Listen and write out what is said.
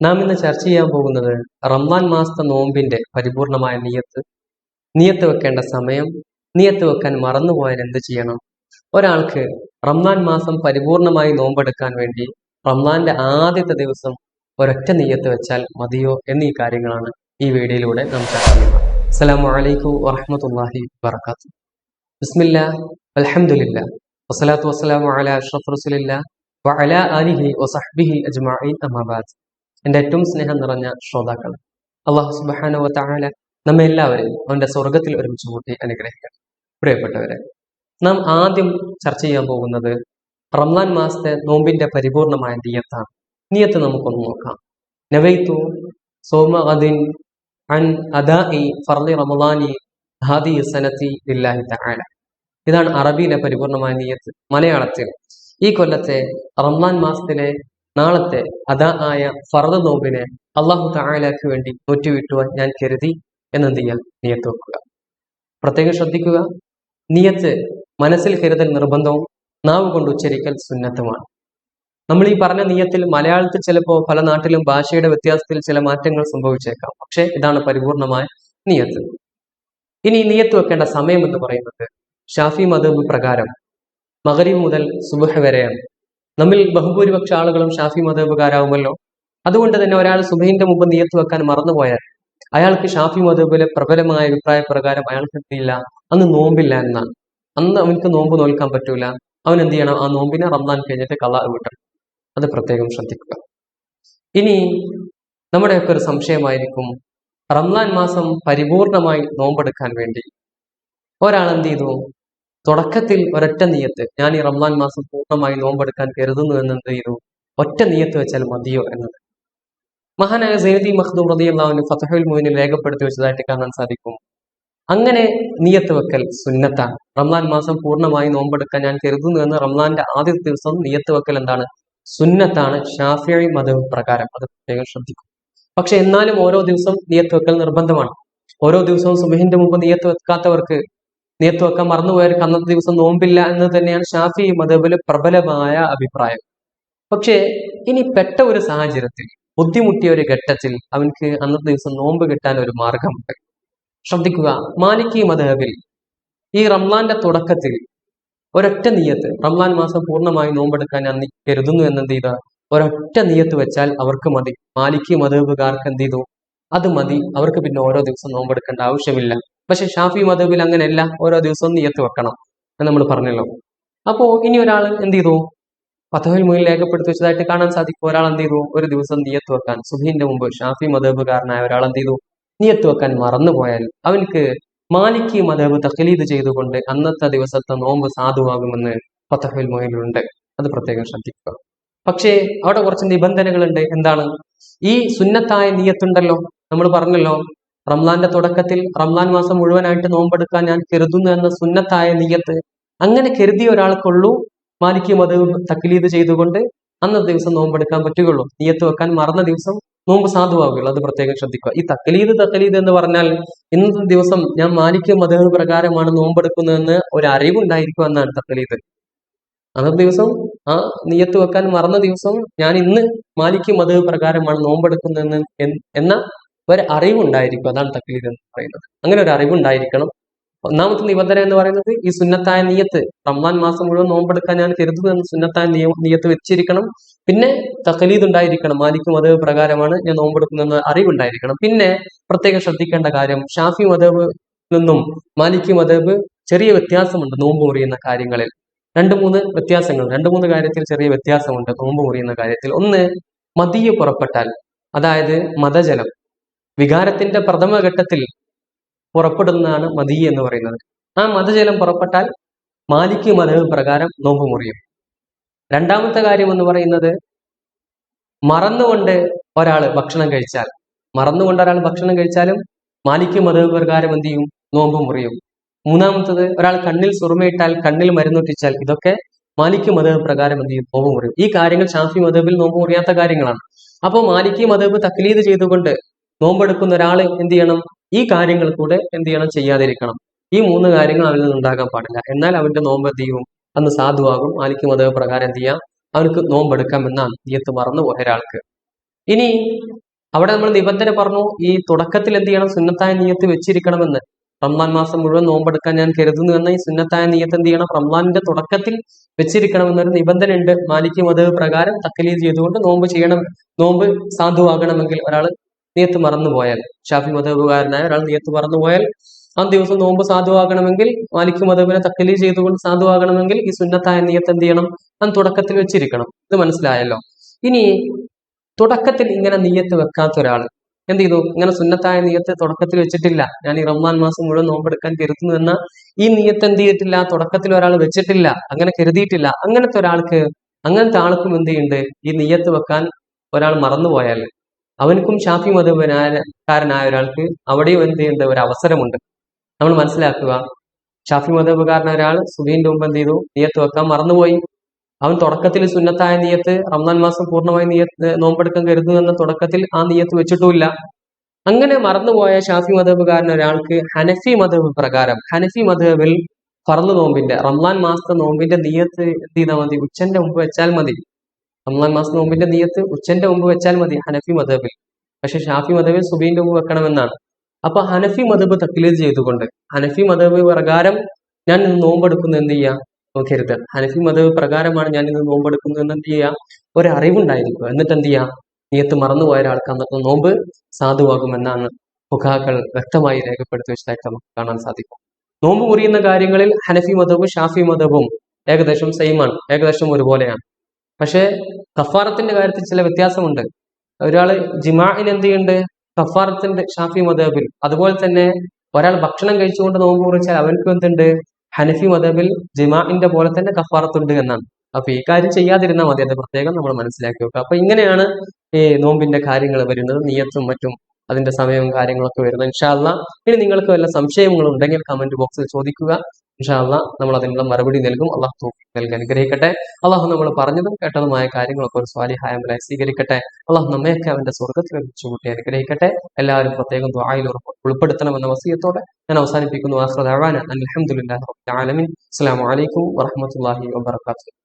നാം ഇന്ന് ചർച്ച ചെയ്യാൻ പോകുന്നത് റംസാൻ മാസത്തെ നോമ്പിന്റെ പരിപൂർണമായ നിയത്ത് നിയത്ത് വെക്കേണ്ട സമയം നിയത്ത് വെക്കാൻ മറന്നുപോയാൽ എന്ത് ചെയ്യണം? ഒരാൾക്ക് റംസാൻ മാസം പരിപൂർണമായി നോമ്പെടുക്കാൻ വേണ്ടി റംസാന്റെ ആദ്യത്തെ ദിവസം ഒരൊറ്റ നിയത്ത് വെച്ചാൽ മതിയോ എന്നീ കാര്യങ്ങളാണ് ഈ വീഡിയോയിലൂടെ നാം ചർച്ച ചെയ്യുന്നത്. അസ്സലാമു വലൈക്കും വറഹ്മത്തുള്ളാഹി വർക്കാത്തു ബിസ്മില്ല അലഹമുല്ല വസ്സലാത്തു വസ്സലാമു അലാ അഷ്റഫ് റസുലില്ല വഅല ആലിഹി വസഹ്ബിഹി അജ്മഈൻ അമ്മാ ബഅദ് എന്റെ ഏറ്റവും സ്നേഹം നിറഞ്ഞ ശ്രോതാക്കൾ അള്ളാഹു സുബാനോ താല നമ്മെ എല്ലാവരെയും അവന്റെ സ്വർഗത്തിൽ ഒരുമിച്ച് കൂട്ടി അനുഗ്രഹിക്കണം പ്രിയപ്പെട്ടവരെ നാം ആദ്യം ചർച്ച ചെയ്യാൻ പോകുന്നത് റംലാൻ മാസത്തെ നോമ്പിന്റെ പരിപൂർണമായ നിയത്താണ്. നിയത്ത് നമുക്കൊന്ന് നോക്കാം. നവൈത്തു സോമ അദിൻ അൻ അദാഇ ഫർളി റമലാനി ഹാദി സനത്തി ലില്ലാഹി തആല. ഇതാണ് അറബിയിലെ പരിപൂർണമായ നിയത്ത്. മലയാളത്തിൽ ഈ കൊല്ലത്തെ റംലാൻ മാസത്തിലെ നാളത്തെ അതാ ആയ ഫർദ് നോമ്പിനെ അള്ളാഹു തആലക്ക് വേണ്ടി നോറ്റുവിട്ടുവാൻ ഞാൻ കരുതി എന്നെന്ത് ചെയ്യാൻ നിയത്ത് വെക്കുക. പ്രത്യേകം ശ്രദ്ധിക്കുക. നിയത്ത് മനസ്സിൽ കരുതൽ നിർബന്ധവും നാവ് കൊണ്ട് ഉച്ചരിക്കൽ സുന്നത്തുമാണ്. നമ്മൾ ഈ പറഞ്ഞ നിയത്തിൽ മലയാളത്തിൽ ചിലപ്പോൾ പല നാട്ടിലും ഭാഷയുടെ വ്യത്യാസത്തിൽ ചില മാറ്റങ്ങൾ സംഭവിച്ചേക്കാം. പക്ഷേ ഇതാണ് പരിപൂർണമായ നിയത്ത്. ഇനി നിയത്ത് വെക്കേണ്ട സമയം എന്ന് പറയുന്നത് ഷാഫി മദബ് പ്രകാരം മകരി മുതൽ സുബഹ് വരെയാണ്. നമ്മിൽ ബഹുഭൂരിപക്ഷ ആളുകളും ഷാഫി മദബുകാരാവുമല്ലോ അതുകൊണ്ട് തന്നെ ഒരാൾ സുബൈന്റെ മുമ്പ് നിയത്ത് വെക്കാൻ മറന്നുപോയാൽ അയാൾക്ക് ഷാഫി മതബിലെ പ്രബലമായ അഭിപ്രായ പ്രകാരം അയാൾക്ക് എത്തിയില്ല അന്ന് നോമ്പില്ല എന്നാണ് അന്ന് അവനക്ക് നോമ്പ് നോൽക്കാൻ പറ്റൂല. അവൻ എന്ത് ചെയ്യണം? ആ നോമ്പിനെ റമദാൻ കഴിഞ്ഞിട്ട് കള്ളാറ് വിട്ടണം അത് പ്രത്യേകം ശ്രദ്ധിക്കുക. ഇനി നമ്മുടെയൊക്കെ ഒരു സംശയമായിരിക്കും. റംദാൻ മാസം പരിപൂർണമായി നോമ്പെടുക്കാൻ വേണ്ടി ഒരാൾ എന്ത് ചെയ്തു? തുടക്കത്തിൽ ഒരൊറ്റ നീയത്ത് ഞാൻ ഈ റംസാൻ മാസം പൂർണമായി നോമ്പെടുക്കാൻ കരുതുന്നു എന്ന് എന്ത് ചെയ്തു ഒറ്റ നീയത്ത് വെച്ചാൽ മതിയോ എന്നത്. മഹാനായ സൈനദി മഖ്ദൂം റളിയല്ലാഹു ഫതഹുൽ മോഹിനെ രേഖപ്പെടുത്തി വെച്ചതായിട്ട് കാണാൻ സാധിക്കും. അങ്ങനെ നിയത്ത് വെക്കൽ സുന്നത്താണ്. റംസാൻ മാസം പൂർണമായി നോമ്പെടുക്കാൻ ഞാൻ കരുതുന്നു എന്ന് റംസാന്റെ ആദ്യ ദിവസം നിയത്ത് വെക്കൽ എന്താണ്? സുന്നത്താണ്. ഷാഫിഴി മത പ്രകാരം അത് പ്രത്യേകം ശ്രദ്ധിക്കും. പക്ഷെ എന്നാലും ഓരോ ദിവസം നിയത്ത് വെക്കൽ നിർബന്ധമാണ്. ഓരോ ദിവസവും സുബഹിന്റെ മുമ്പ് നിയത്ത് വെക്കാത്തവർക്ക് നിയത്ത് വെക്കാൻ മറന്നുപോയവർക്ക് അന്നത്തെ ദിവസം നോമ്പില്ല എന്ന് തന്നെയാണ് ഷാഫി മതബിൽ പ്രബലമായ അഭിപ്രായം. പക്ഷേ ഇനി പെട്ട ഒരു സാഹചര്യത്തിൽ ബുദ്ധിമുട്ടിയ ഒരു ഘട്ടത്തിൽ അവനക്ക് അന്നത്തെ ദിവസം നോമ്പ് കിട്ടാൻ ഒരു മാർഗമുണ്ട്. ശ്രദ്ധിക്കുക മാലിക്കി മതഹബിൽ ഈ റംലാന്റെ തുടക്കത്തിൽ ഒരൊറ്റ നീയത്ത് റംലാൻ മാസം പൂർണമായി നോമ്പെടുക്കാൻ അന്ന് കരുതുന്നു എന്നെന്ത് ചെയ്ത? ഒരൊറ്റ നീയത്ത് വെച്ചാൽ അവർക്ക് മതി. മാലിക്കി മതഹബുകാർക്ക് എന്ത് ചെയ്തു? അത് മതി. അവർക്ക് പിന്നെ ഓരോ ദിവസം നോമ്പെടുക്കേണ്ട ആവശ്യമില്ല. പക്ഷെ ഷാഫി മതബിൽ അങ്ങനെയല്ല. ഓരോ ദിവസവും നീയത്ത് വെക്കണം എന്ന് നമ്മൾ പറഞ്ഞല്ലോ. അപ്പോ ഇനി ഒരാൾ എന്ത് ചെയ്തു? പത്തവിൽ മുയിൽ രേഖപ്പെടുത്തി വെച്ചതായിട്ട് കാണാൻ സാധിക്കും. ഒരാൾ എന്ത് ചെയ്തു? ഒരു ദിവസം നീയത്ത് വെക്കാൻ. സുഹീന്റെ മുമ്പ് ഷാഫി മതബുകാരനായ ഒരാൾ എന്ത് ചെയ്തു? നീയത്ത് വെക്കാൻ മറന്നുപോയാൽ അവൻക്ക് മാലിക്കി മതബ് തഖലീദ് ചെയ്തുകൊണ്ട് അന്നത്തെ ദിവസത്തെ നോമ്പ് സാധുവാകുമെന്ന് പത്തഹുൽ മൊയിലുണ്ട് അത് പ്രത്യേകം ശ്രദ്ധിക്കുക. പക്ഷേ അവിടെ കുറച്ച് നിബന്ധനകളുണ്ട്. എന്താണ്? ഈ സുന്നത്തായ നീയത്തുണ്ടല്ലോ. നമ്മൾ പറഞ്ഞല്ലോ റംലാന്റെ തുടക്കത്തിൽ റംലാൻ മാസം മുഴുവനായിട്ട് നോമ്പെടുക്കാൻ ഞാൻ കരുതുന്നു എന്ന സുന്നത്തായ നീയത്ത് അങ്ങനെ കരുതിയ ഒരാൾക്കുള്ളൂ മാലിക്കും അത് തക്ലീദ് ചെയ്തുകൊണ്ട് അന്നത്തെ ദിവസം നോമ്പെടുക്കാൻ പറ്റുകയുള്ളൂ. നീയത്ത് വെക്കാൻ മറന്ന ദിവസം നോമ്പ് സാധുവാകുകയുള്ളൂ. അത് പ്രത്യേകം ശ്രദ്ധിക്കുക. ഈ തക്ലീദ് തക്ലീദ് എന്ന് പറഞ്ഞാൽ ഇന്നത്തെ ദിവസം ഞാൻ മാലിക്യ മത പ്രകാരമാണ് നോമ്പെടുക്കുന്നതെന്ന് ഒരു അറിവുണ്ടായിരിക്കും എന്നാണ് തക്ലീദ്. അന്നത്തെ ദിവസം ആ നീയത്ത് വെക്കാൻ മറന്ന ദിവസം ഞാൻ ഇന്ന് മാലിക്യ മത പ്രകാരമാണ് നോമ്പെടുക്കുന്നതെന്ന് എന്ന ഒരു അറിവുണ്ടായിരിക്കും അതാണ് തക്ലീദ് എന്ന് പറയുന്നത്. അങ്ങനെ ഒരു അറിവുണ്ടായിരിക്കണം. ഒന്നാമത്തെ നിബന്ധന എന്ന് പറയുന്നത് ഈ സുന്നത്തായ നിയത്ത് റംസാൻ മാസം മുഴുവൻ നോമ്പെടുക്കാൻ ഞാൻ കരുതുന്നു എന്ന് സുന്നത്തായ നിയ നിയത്ത് വെച്ചിരിക്കണം. പിന്നെ തഖലീദ് ഉണ്ടായിരിക്കണം. മാലിക് മതബ് പ്രകാരമാണ് ഞാൻ നോമ്പെടുക്കുന്നതെന്ന് അറിവുണ്ടായിരിക്കണം. പിന്നെ പ്രത്യേകം ശ്രദ്ധിക്കേണ്ട കാര്യം ഷാഫി മതബ് നിന്നും മാലിക് മതബ് ചെറിയ വ്യത്യാസമുണ്ട് നോമ്പ് മുറിയുന്ന കാര്യങ്ങളിൽ. രണ്ട് മൂന്ന് വ്യത്യാസങ്ങൾ. രണ്ട് മൂന്ന് കാര്യത്തിൽ ചെറിയ വ്യത്യാസമുണ്ട് നോമ്പ് മുറിയുന്ന കാര്യത്തിൽ. ഒന്ന് മതിയെ പുറപ്പെട്ടാൽ അതായത് മതജലം. വികാരത്തിന്റെ പ്രഥമ ഘട്ടത്തിൽ പുറപ്പെടുന്നതാണ് മതി എന്ന് പറയുന്നത്. ആ മതജലം പുറപ്പെട്ടാൽ മാലിക്ക് മതവ് പ്രകാരം നോമ്പ് മുറിയും. രണ്ടാമത്തെ കാര്യം എന്ന് പറയുന്നത് മറന്നുകൊണ്ട് ഒരാൾ ഭക്ഷണം കഴിച്ചാൽ മറന്നുകൊണ്ട് ഒരാൾ ഭക്ഷണം കഴിച്ചാലും മാലിക്ക് മതവ് പ്രകാരം എന്ത് ചെയ്യും? നോമ്പ് മുറിയും. മൂന്നാമത്തത് ഒരാൾ കണ്ണിൽ സുറുമയിട്ടാൽ കണ്ണിൽ മരുന്നൊട്ടിച്ചാൽ ഇതൊക്കെ മാലിക്ക് മതവ് പ്രകാരം എന്ത് ചെയ്യും? നോമ്പ് മുറിയും. ഈ കാര്യങ്ങൾ ഷാഫി മതബിൽ നോമ്പ് മുറിയാത്ത കാര്യങ്ങളാണ്. അപ്പോൾ മാലിക്കി മതബ് തക്ലീദ് ചെയ്തുകൊണ്ട് നോമ്പെടുക്കുന്ന ഒരാൾ എന്ത് ചെയ്യണം? ഈ കാര്യങ്ങൾ കൂടെ എന്ത് ചെയ്യണം? ചെയ്യാതിരിക്കണം. ഈ മൂന്ന് കാര്യങ്ങൾ അവരിൽ നിന്ന് ഉണ്ടാകാൻ പാടില്ല. എന്നാൽ അവന്റെ നോമ്പ് എന്ത് ചെയ്യും? അന്ന് സാധുവാകും. ആലിക്ക് മതവ് പ്രകാരം എന്ത് ചെയ്യാം? അവനക്ക് നോമ്പെടുക്കാം എന്നാണ് നീയത്ത് മറന്നു പോയ ഒരാൾക്ക്. ഇനി അവിടെ നമ്മൾ നിബന്ധന പറഞ്ഞു ഈ തുടക്കത്തിൽ എന്ത് ചെയ്യണം? സുന്നത്തായ നീയത്ത് വെച്ചിരിക്കണമെന്ന്. റംലാൻ മാസം മുഴുവൻ നോമ്പെടുക്കാൻ ഞാൻ കരുതുന്നു എന്ന ഈ സുന്നത്തായ നീയത്ത് എന്ത് ചെയ്യണം? റംലാന്റെ തുടക്കത്തിൽ വെച്ചിരിക്കണമെന്നൊരു നിബന്ധന ഉണ്ട് മാലിക് മതവ് പ്രകാരം തക്കലീത് ചെയ്തുകൊണ്ട് നോമ്പ് ചെയ്യണം. നോമ്പ് സാധുവാകണമെങ്കിൽ ഒരാൾ നിയത്ത് മറന്നുപോയാൽ. ഷാഫി മതവുകാരനായ ഒരാൾ നിയത്ത് മറന്നുപോയാൽ ആ ദിവസം നോമ്പ് സാധുവാകണമെങ്കിൽ മാലിക് മതവിനെ തക്കലി ചെയ്തുകൊണ്ട് സാധുവാകണമെങ്കിൽ ഈ സുന്നത്തായ നിയത്ത് എന്ത് ചെയ്യണം? അത് തുടക്കത്തിൽ വെച്ചിരിക്കണം. ഇത് മനസ്സിലായല്ലോ. ഇനി തുടക്കത്തിൽ ഇങ്ങനെ നീയത്ത് വെക്കാത്ത ഒരാൾ എന്ത് ചെയ്തു? ഇങ്ങനെ സുന്നത്തായ നീയത്ത് തുടക്കത്തിൽ വെച്ചിട്ടില്ല. ഞാൻ ഈ റമ്മാൻ മാസം മുഴുവൻ നോമ്പെടുക്കാൻ കരുതുന്നു എന്ന ഈ നീയത്ത് എന്ത് ചെയ്തിട്ടില്ല? തുടക്കത്തിൽ ഒരാൾ വെച്ചിട്ടില്ല. അങ്ങനെ കരുതിയിട്ടില്ല. അങ്ങനത്തെ ഒരാൾക്ക് അങ്ങനത്തെ ആൾക്കും എന്ത് ചെയ്യുന്നുണ്ട്? ഈ നീയത്ത് വെക്കാൻ ഒരാൾ മറന്നുപോയാൽ അവനക്കും ഷാഫി മതപരനായ ഒരാൾക്ക് അവിടെയും എന്ത് ചെയ്യേണ്ട ഒരു അവസരമുണ്ട്. നമ്മൾ മനസ്സിലാക്കുക ഷാഫി മതപകാരനായ ഒരാൾ സുബീന്റെ മുമ്പ് എന്ത് ചെയ്തു? നീയത്ത് വെക്കാൻ മറന്നുപോയി. അവൻ തുടക്കത്തിൽ സുന്നത്തായ നീയത്ത് റംസാൻ മാസം പൂർണമായി നീയത്ത് നോമ്പെടുക്കാൻ കരുതുന്നു എന്ന തുടക്കത്തിൽ ആ നീയത്ത് വെച്ചിട്ടുമില്ല. അങ്ങനെ മറന്നുപോയ ഷാഫി മതപകാരൻ ഒരാൾക്ക് ഹനഫി മതബ് പ്രകാരം ഹനഫി മതബിൽ ഫർൾ നോമ്പിന്റെ റംസാൻ മാസത്തെ നോമ്പിന്റെ നീയത്ത് എന്ത് ചെയ്താൽ മതി? ഉച്ചന്റെ മുമ്പ് വെച്ചാൽ മതി. റംസാൻ മാസം നോമ്പിന്റെ നീയത്ത് ഉച്ചന്റെ മുമ്പ് വെച്ചാൽ മതി ഹനഫി മതബിൽ പക്ഷെ ഷാഫി മതബിൽ സുബീന്റെ മുമ്പ് വെക്കണമെന്നാണ് അപ്പൊ ഹനഫി മതബ് തക്ലീദ് ചെയ്തുകൊണ്ട് ഹനഫി മതബ് പ്രകാരം ഞാൻ ഇന്ന് നോമ്പെടുക്കുന്നു എന്ത് ചെയ്യാ? നോക്കരുത് ഹനഫി മതബ് പ്രകാരമാണ് ഞാൻ ഇന്ന് നോമ്പെടുക്കുന്നു എന്ന് എന്ത് ചെയ്യാ? ഒരറിവുണ്ടായിരിക്കും എന്നിട്ട് എന്ത് ചെയ്യാ? നീയത്ത് മറന്നുപോയ ഒരാൾക്ക് അന്നത്തെ നോമ്പ് സാധുവാകുമെന്നാണ് മുഖാക്കൾ വ്യക്തമായി രേഖപ്പെടുത്തി വെച്ചതായിട്ട് നമുക്ക് കാണാൻ സാധിക്കും. നോമ്പ് മുറിയുന്ന കാര്യങ്ങളിൽ ഹനഫി മതവും ഷാഫി മതവും ഏകദേശം സെയിമാണ് ഏകദേശം ഒരുപോലെയാണ്. പക്ഷേ കഫാറത്തിന്റെ കാര്യത്തിൽ ചില വ്യത്യാസമുണ്ട്. ഒരാൾ ജിമാഇന് എന്ത് ചെയ്യുന്നുണ്ട് കഫാറത്തിന്റെ ഷാഫി മതബിൽ അതുപോലെ തന്നെ ഒരാൾ ഭക്ഷണം കഴിച്ചുകൊണ്ട് നോമ്പ് കുറിച്ചാൽ അവൻക്കും എന്തുണ്ട്? ഹനഫി മതബിൽ ജിമാഇന്റെ പോലെ തന്നെ കഫാറത്തുണ്ട് എന്നാണ്. അപ്പൊ ഈ കാര്യം ചെയ്യാതിരുന്നാൽ മതി. അത് പ്രത്യേകം നമ്മൾ മനസ്സിലാക്കി വെക്കുക. അപ്പൊ ഇങ്ങനെയാണ് ഈ നോമ്പിന്റെ കാര്യങ്ങൾ വരുന്നത് നീയത്തും മറ്റും അതിന്റെ സമയവും കാര്യങ്ങളൊക്കെ വരുന്നത്. ഇൻഷാല്ല ഇനി നിങ്ങൾക്ക് വല്ല സംശയങ്ങളും ഉണ്ടെങ്കിൽ കമന്റ് ബോക്സിൽ ചോദിക്കുക. ഇൻഷാല്ല നമ്മൾ അതിനുള്ള മറുപടി നൽകും. അള്ളാഹു തൗഫീഖ് നൽകി അനുഗ്രഹിക്കട്ടെ. അള്ളാഹു നമ്മൾ പറഞ്ഞതും കേട്ടതുമായ കാര്യങ്ങളൊക്കെ ഒരു സ്വാലിഹായമലായി സ്വീകരിക്കട്ടെ. അള്ളാഹു നമ്മയൊക്കെ അവന്റെ സ്വർഗത്തിൽ വെച്ചുകൂട്ടി അനുഗ്രഹിക്കട്ടെ. എല്ലാവരും പ്രത്യേകം ദ്വായിൽ ഉൾപ്പെടുത്തണമെന്ന വസീയത്തോടെ ഞാൻ അവസാനിപ്പിക്കുന്നു. ആഹ്റദ് അലഹമുല്ലാ ആലമീൻ. അസ്സലാമു അലൈക്കും വറഹ്മത്തുള്ളാഹി വബറകാതുഹു.